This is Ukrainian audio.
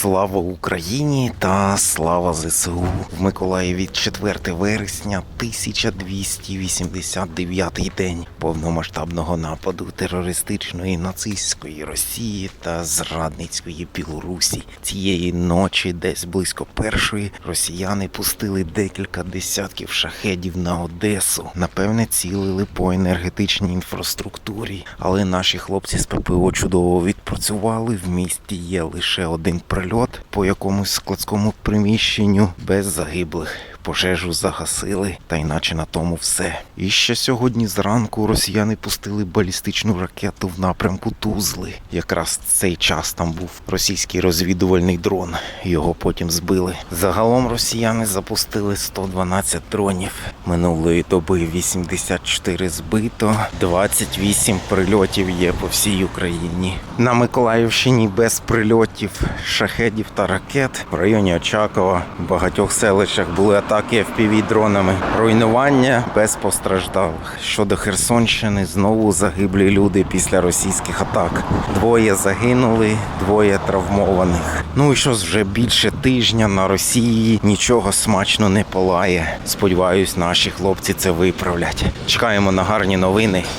Слава Україні та слава ЗСУ в Миколаєві 4 вересня 1289 день повномасштабного нападу терористичної нацистської Росії та зрадницької Білорусі. Цієї ночі, десь близько першої, росіяни пустили декілька десятків шахедів на Одесу. Напевне, цілили по енергетичній інфраструктурі, але наші хлопці з ППО чудово відпрацювали. В місті є лише один прильот по якомусь складському приміщенню без загиблих. Пожежу загасили, та іначе на тому все. І ще сьогодні зранку росіяни пустили балістичну ракету в напрямку Тузли. Якраз цей час там був російський розвідувальний дрон. Його потім збили. Загалом росіяни запустили 112 дронів. Минулої доби 84 збито, 28 прильотів є по всій Україні. На Миколаївщині без прильотів, шахедів та ракет в районі Очакова в багатьох селищах були атаки fpv дронами. Руйнування без постраждалих. Щодо Херсонщини, знову загиблі люди після російських атак. Двоє загинули, двоє травмованих. Ну і що вже більше тижня на Росії нічого смачно не палає. Сподіваюсь, наші хлопці це виправлять. Чекаємо на гарні новини.